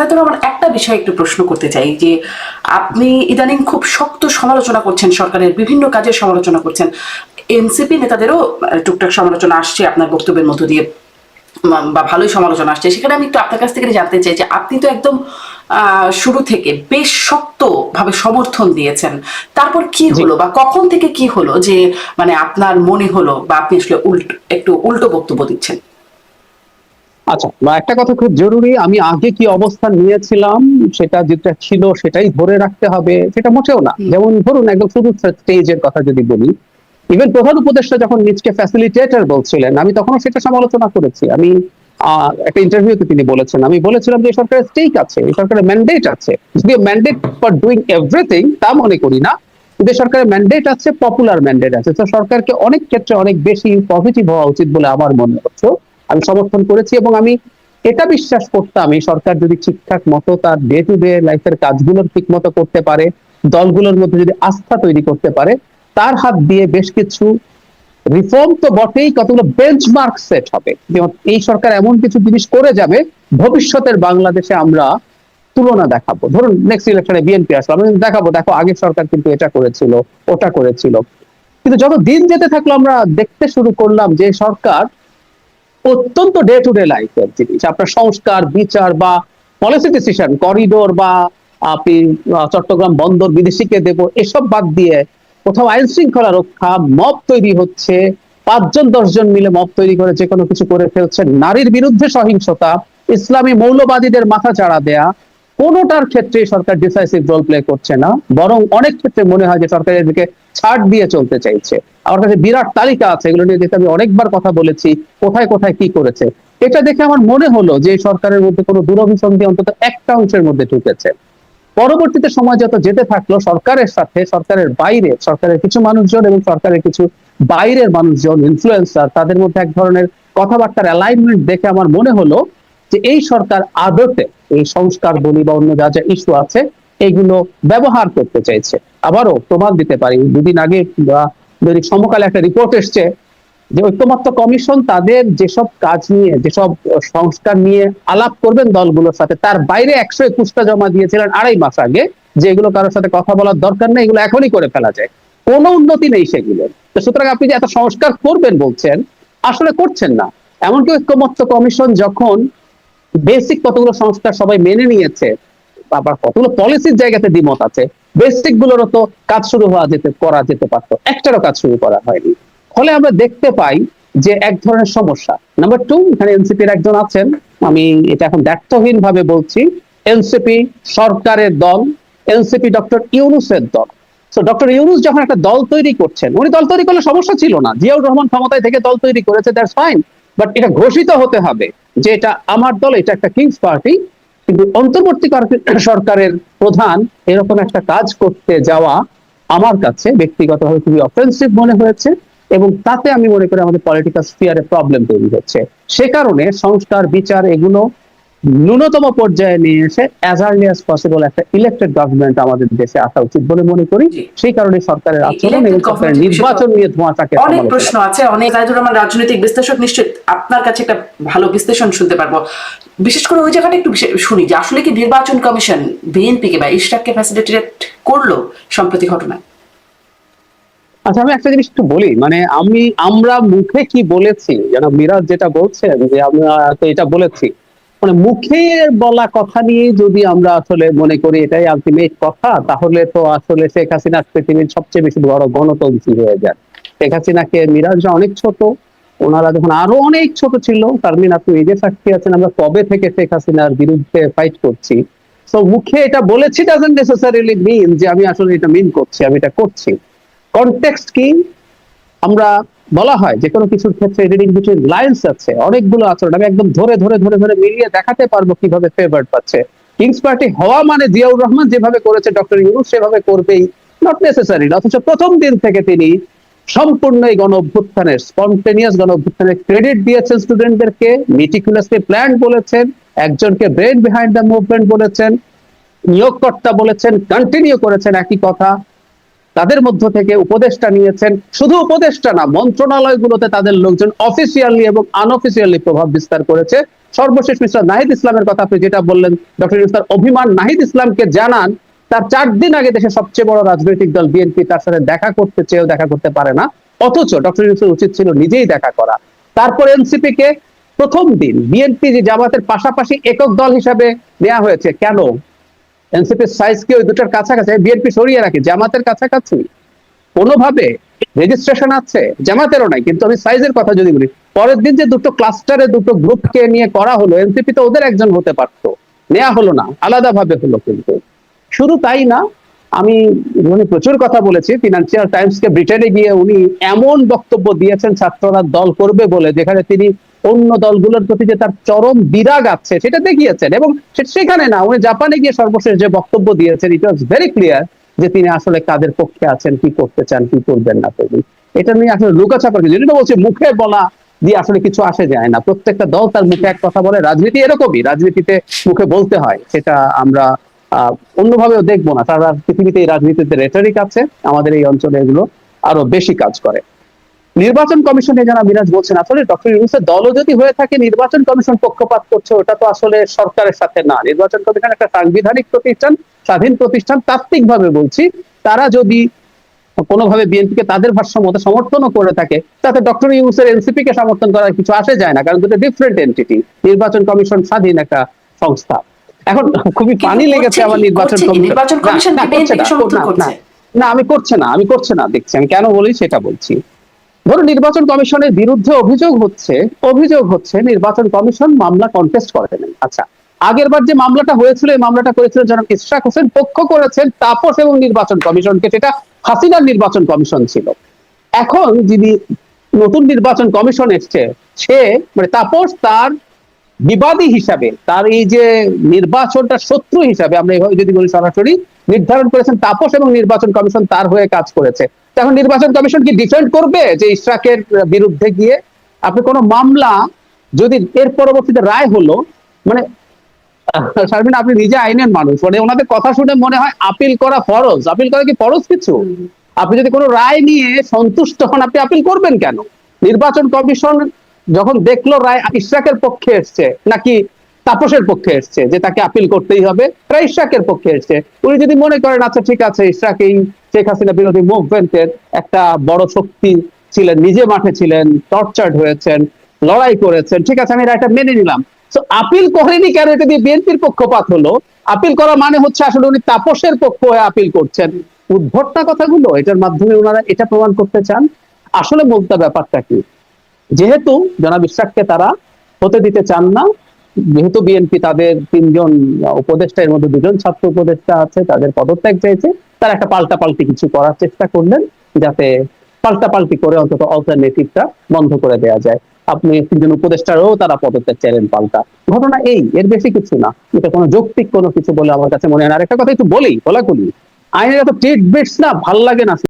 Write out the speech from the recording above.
জাহিদুর রহমান একটা বিষয় একটু প্রশ্ন করতে চাই যে আপনি ইদানিং খুব শক্ত সমালোচনা করছেন সরকারের বিভিন্ন কাজের সমালোচনা করছেন। এনসিপি নেতাদেরও টুকটাক সমালোচনা আসছে আপনার বক্তব্যের মধ্য দিয়ে বা ভালোই সমালোচনা আসছে। সেখানে আমি একটু আপনার কাছ থেকে জানতে চাই যে আপনি তো একদম আহ, শুরু থেকে বেশ শক্ত ভাবে সমর্থন দিয়েছেন। তারপর কি হলো বা কখন থেকে কি হলো যে মানে আপনার মনে হলো বা আপনি আসলে উল্টো একটু উল্টো বক্তব্য দিচ্ছেন? আচ্ছা একটা কথা খুব জরুরি আমি আগে কি অবস্থান নিয়েছিলাম সেটা যেটা ছিল সেটাই ধরে রাখতে হবে সেটা মোটেও না। যেমন ধরুন একদম শুরু স্টেজের কথা যদি বলি ইভেন প্রধান উপদেষ্টা যখন নিজকে ফ্যাসিলিটেটর বলছিলেন আমি তখনও সেটা সমালোচনা করেছি। আমি একটা ইন্টারভিউতে তিনি বলেছেন আমি বলেছিলাম যে সরকারের স্টেক আছে এই সরকারের ম্যান্ডেট আছে। যদিও ম্যান্ডেট ফর ডুইং এভরিথিং তা মনে করি না কিন্তু সরকারের ম্যান্ডেট আছে পপুলার ম্যান্ডেট আছে। তো সরকারকে অনেক ক্ষেত্রে অনেক বেশি পজিটিভ হওয়া উচিত বলে আমার মনে হচ্ছে। আমি সমর্থন করেছি এবং আমি এটা বিশ্বাস করতাম, এই সরকার যদি ঠিকঠাক মতো তার ডে টু ডে লাইফের কাজগুলোর ঠিক মতো করতে পারে, দলগুলোর মধ্যে যদি আস্থা তৈরি করতে পারে, তার হাত দিয়ে বেশ কিছু রিফর্ম তো বটেই, কতগুলো বেঞ্চমার্ক সেট হবে। এই সরকার এমন কিছু জিনিস করে যাবে, ভবিষ্যতের বাংলাদেশে আমরা তুলনা দেখাবো। ধরুন নেক্সট ইলেকশনে বিএনপি আসলো আমরা দেখাবো, দেখো আগের সরকার কিন্তু এটা করেছিল, ওটা করেছিল। কিন্তু যত দিন যেতে থাকল আমরা দেখতে শুরু করলাম যে সরকার অত্যন্ত ডে টু ডে লাইফের জিনিস। আপনার সংস্কার, বিচার বা পলিসি ডিসিশন করিডোর বা আপনি চট্টগ্রাম বন্দর বিদেশিকে দেব, এসব বাদ দিয়ে কোথাও আইন শৃঙ্খলা রক্ষা, মব তৈরি হচ্ছে, পাঁচজন, দশজন মিলে মব তৈরি করে যে কোনো কিছু করে ফেলছে নারীর বিরুদ্ধে সহিংসতা, ইসলামী মৌলবাদীদের মাথা চাড়া দেয়া কোনোটার ক্ষেত্রে সরকার ডিসাইসিভ রোল প্লে করছে না, বরং অনেক ক্ষেত্রে মনে হয় যে সরকার এদিকে ছাড় দিয়ে চলতে চাইছে। আমার কাছে বিরাট তালিকা আছে, এগুলো নিয়ে আমি অনেকবার কথা বলেছি, কোথায় কোথায় কি করেছে, এটা দেখে আমার মনে হলো যে সরকারের মধ্যে কোনো দূরভিসন্ধি অন্তত একটা অংশের মধ্যে ঢুকেছে। পরবর্তীতে সময় যত যেতে থাকল, সরকারের সাথে, সরকারের বাইরে, সরকারের কিছু মানুষজন এবং সরকারের কিছু বাইরের মানুষজন ইনফ্লুয়েন্সার তাদের মধ্যে এক ধরনের কথাবার্তার অ্যালাইনমেন্ট দেখে আমার মনে হলো যে এই সরকার আদতে এই সংস্কার বলি বা অন্য যা যা ইস্যু আছে এগুলো ব্যবহার করতে চাইছে। আবারও প্রমাণ দিতে পারি, দুদিন আগে দৈনিক সমকালে একটা রিপোর্ট এসছে যে ঐক্যমত্য কমিশন তাদের যেসব কাজ নিয়ে, যেসব সংস্কার নিয়ে আলাপ করবেন দলগুলোর সাথে, তার বাইরে একশো একুশটা জমা দিয়েছিলেন আড়াই মাস আগে, যে এগুলো কারোর সাথে কথা বলার দরকার নেই, এগুলো এখনই করে ফেলা যায়। কোনো উন্নতি নেই সেগুলো। তো সুতরাং আপনি যে এত সংস্কার করবেন বলছেন, আসলে করছেন না। এমনকি ঐক্যমত্য কমিশন যখন বেসিক কতগুলো সংস্কার সবাই মেনে নিয়েছে, আবার কতগুলো পলিসির জায়গাতে দ্বিমত আছে বেসিক গুলোরও তো কাজ শুরু হওয়া যেতে, করা যেতে পারতো, একটারও কাজ শুরু করা হয়নি। ফলে আমরা দেখতে পাই যে এক ধরনের সমস্যা। নাম্বার টু এখানে এনসিপির একজন আছেন, আমি এটা এখন ব্যর্থহীন ভাবে বলছি এনসিপি সরকারের দল এনসিপি ডক্টর ইউনুসের দল। তো ডক্টর ইউনুস যখন একটা দল তৈরি করছেন, উনি দল তৈরি করলে সমস্যা ছিল না। জিয়াউর রহমান ক্ষমতায় থেকে দল তৈরি করেছে দ্যাটস ফাইন বাট এটা ঘোষিত হতে হবে যে এটা আমার দল, এটা একটা কিংস পার্টি কিন্তু অন্তর্বর্তী সরকারের প্রধান এরকম একটা কাজ করতে যাওয়া আমার কাছে ব্যক্তিগতভাবে খুবই অফেন্সিভ মনে হয়েছে এবং তাতে আমি মনে করি আমাদের পলিটিক্যাল স্পিয়ারে প্রবলেম তৈরি হচ্ছে। সে কারণে সংস্কার, বিচার এগুলো ন্যূনতম পর্যায়ে নিয়ে এসে অ্যাজ আর্লি অ্যাজ পসিবল একটা ইলেক্টেড গভর্নমেন্ট আমাদের দেশে আসা উচিত বলে মনে করি। সেই কারণে সরকারের আচরণ এবং সরকারের নির্বাচন নিয়ে ধোঁয়াটাকে অনেক প্রশ্ন আছে অনেক জাহিদুর রহমান রাজনৈতিক বিশ্লেষক নিশ্চিত আপনার কাছে একটা ভালো বিশ্লেষণ শুনতে পারব। বিশেষ করে ওই জায়গাটা একটু শুনি যে আসলে কি নির্বাচন কমিশন বিএনপি কে বা ইশরাককে ফ্যাসিলিটেট করল সম্প্রতি ঘটনায়? আচ্ছা আমি একটা জিনিস একটু বলি মানে আমি আমরা মুখে কি বলেছি? যেন মিরাজ যেটা বলছেন যে আমরা তো এটা বলেছি মানে মুখে বলা কথা নিয়ে যদি আমরা আসলে মনে করি এটাই আলটিমেট কথা, তাহলে তো আসলে শেখ হাসিনা পৃথিবীর সবচেয়ে বেশি বড় গণতন্ত্রী হয়ে যায় শেখ হাসিনাকে মিরাজরা অনেক ছোট, ওনারা যখন আরও অনেক ছোট ছিল, তারমিন আপনি নিজে সাক্ষী আছেন, আমরা কবে থেকে শেখ হাসিনার বিরুদ্ধে ফাইট করছি? তো মুখে এটা বলেছি ডাজেন্ট নেসেসারিলি মিন যে আমি আসলে এটা মিন করছি, আমি এটা করছি। কনটেক্সট কি? আমরা বলা হয় যে কোনো কিছুর ক্ষেত্রে রিডিং বিটুইন লাইন্স আছে, অনেকগুলো আচরণ। আমি একদম ধরে ধরে ধরে ধরে মিলিয়ে দেখাতে পারব কীভাবে ফেভার পাচ্ছে। কিংস পার্টি হওয়া মানে জিয়াউর রহমান যেভাবে করেছে ডক্টর ইউনুস সেভাবে করবেই নট নেসেসারি অথচ প্রথম দিন থেকে তিনি সম্পূর্ণ এই গণ অভ্যুত্থানের স্পন্টেনিয়াস গণ অভ্যুত্থানের ক্রেডিট দিয়েছেন স্টুডেন্টদেরকে মিটিকুলাসলি প্ল্যান বলেছেন, একজনকে ব্রেন বিহাইন্ড দ্য মুভমেন্ট বলেছেন, নিয়োগকর্তা বলেছেন কন্টিনিউ করেছেন একই কথা। তাদের মধ্য থেকে উপদেষ্টা নিয়েছেন। শুধু উপদেষ্টা না, মন্ত্রণালয়গুলোতে তাদের লোকজন অফিসিয়ালি এবং আনঅফিসিয়ালি প্রভাব বিস্তার করেছে। সর্বশেষ মিস্টার নাহিদ ইসলামের কথা আপনি যেটা বললেন, ডক্টর ইউনুস অভিমান নাহিদ ইসলামকে জানান, তার চার দিন আগে দেশের সবচেয়ে বড় রাজনৈতিক দল বিএনপি তার সাথে দেখা করতে চেয়েও দেখা করতে পারে না। অথচ ডক্টর ইউনুসের উচিত ছিল নিজেই দেখা করা। তারপর এনসিপি কে প্রথম দিন বিএনপি যে জামাতের পাশাপাশি একক দল হিসাবে নেওয়া হয়েছে, কেন? এনসিপির সাইজ কি ওই দুটোর কাছাকাছি বিএনপি সরিয়ে রাখে, জামাতের কাছাকাছি। কোনোভাবে রেজিস্ট্রেশন আছে, জামাতেরও নাই, কিন্তু আমি সাইজের কথা যদি বলি, পরের দিন যে দুটো ক্লাস্টারে দুটো গ্রুপকে নিয়ে করা হলো, এনসিপি তো ওদের একজন হতে পারতো। নেওয়া হলো না, আলাদাভাবে হলো কিন্তু। শুধু তাই না, আমি, উনি প্রচুর কথা বলেছি ফিনান্সিয়াল টাইমস কে ব্রিটেনে গিয়ে উনি এমন বক্তব্য দিয়েছেন, ছাত্ররা দল করবে বলে, যেখানে তিনি অন্য দলগুলোর প্রতি যে তার চরম বিরাগ আছে, সেটা দেখিয়েছেন এবং সেখানে না, উনি জাপানে গিয়ে সর্বশেষ যে বক্তব্য দিয়েছেন ইট ওয়াজ ভেরি ক্লিয়ার যে তিনি আসলে কাদের পক্ষে আছেন, কি করতে চান, কি করবেন না করবেন। এটা নিয়ে আসলে লুকাছাপা কিছু যেটা বলছি মুখে বলা দিয়ে আসলে কিছু আসে যায় না। প্রত্যেকটা দল তার মুখে এক কথা বলে, রাজনীতি এরকমই, রাজনীতিতে মুখে বলতে হয়, সেটা আমরা অন্যভাবেও দেখব না। সারা পৃথিবীতে এই রাজনীতিতে রেটারিক আছে, আমাদের এই অঞ্চলে এগুলো আরও বেশি কাজ করে। নির্বাচন কমিশনে যারা মিরাজ বলছেন আসলে ডক্টর ইউনুসের দলও যদি হয়ে থাকে নির্বাচন কমিশন পক্ষপাত করছে ওটা তো আসলে সরকারের সাথে না। নির্বাচন কমিশন একটা সাংবিধানিক প্রতিষ্ঠান স্বাধীন প্রতিষ্ঠান তাত্ত্বিকভাবে বলছি তারা যদি কোনোভাবে বিএনপিকে তাদের ভাষ্য মতো সমর্থনও করে থাকে তাতে ডক্টর ইউনুসের এনসিপি কে সমর্থন করার কিছু আসে যায় না কারণ দুটো ডিফারেন্ট এন্টিটি নির্বাচন কমিশন স্বাধীন একটা সংস্থা। এখন খুবই পানি লেগেছে আমার নির্বাচন কমিশন সমর্থন? না আমি করছে না আমি করছে না দেখছি আমি কেন বলি সেটা বলছি। ধরো নির্বাচন কমিশনের বিরুদ্ধে অভিযোগ হচ্ছে অভিযোগ হচ্ছে নির্বাচন কমিশন মামলা কন্টেস্ট করে নাই। আচ্ছা আগের বার যে মামলাটা হয়েছিল, এই মামলাটা করেছিল জনাব ইশরাক হোসেন, পক্ষ করেছেন তাপস এবং নির্বাচন কমিশনকে সেটা হাসিনার নির্বাচন কমিশন ছিল। এখন যিনি নতুন নির্বাচন কমিশন এসছে, সে মানে তাপস তার বিবাদী হিসাবে, তার এই যে নির্বাচনটা শত্রু হিসাবে আমরা এভাবে যদি বলি সরাসরি, নির্ধারণ করেছেন তাপস এবং নির্বাচন কমিশন তার হয়ে কাজ করেছে। তখন নির্বাচন কমিশন কি ডিফেন্ড করবে যে ইশরাকের বিরুদ্ধে গিয়ে? আপনি কোনো মামলা যদি এর পরবর্তীতে রায় হলো মানে শারমিন, আপনি নিজে আইনের মানুষ মানে ওনাদের কথা শুনে মনে হয় আপিল করা ফরজ। আপিল করা কি ফরজ কিছু? আপনি যদি কোনো রায় নিয়ে সন্তুষ্ট হন, আপনি আপিল করবেন কেন? নির্বাচন কমিশন যখন দেখল রায় ইশরাকের পক্ষে এসছে, নাকি তাপসের পক্ষে এসছে, যে তাকে আপিল করতেই হবে, রায় ইশরাকের পক্ষে এসছে। উনি যদি মনে করেন আচ্ছা ঠিক আছে, ইশরাক শেখ হাসিনা বিরোধী মুভমেন্টের একটা বড় শক্তি ছিলেন, নিজে মাঠে ছিলেন টর্চার্ড হয়েছেন, লড়াই করেছেন, ঠিক আছে, আমি রায়টা মেনে নিলাম। তো আপিল করেনি কেন? এটা দিয়ে বিএনপির পক্ষপাত হলো। আপিল করা মানে হচ্ছে আসলে উনি তাপসের পক্ষ হয়ে আপিল করছেন। উদ্ভট না কথাগুলো, এটার মাধ্যমে ওনারা এটা প্রমাণ করতে চান। আসলে বলতে ব্যাপারটা কি? যেহেতু জনাব ইশরাককে তারা হতে দিতে চান না, যেহেতু বিএনপি তাদের তিনজন উপদেষ্টা, এর মধ্যে দুজন ছাত্র উপদেষ্টা আছে, তাদের পদত্যাগ চাইছে, তারা একটা পাল্টা পাল্টি কিছু করার চেষ্টা করলেন যাতে পাল্টা পাল্টি করে অন্তত অল্টারনেটিভটা বন্ধ করে দেওয়া যায়। আপনি তিনজন উপদেষ্টারও তারা পদত্যাগ চাইলেন পাল্টা। ঘটনা এই, এর বেশি কিছু না। এটা কোনো যৌক্তিক কোনো কিছু বলে আমার কাছে মনে হয় না। আর একটা কথা একটু বলি বলা করি আইনের এত টিট বিটস না, ভালো লাগে না।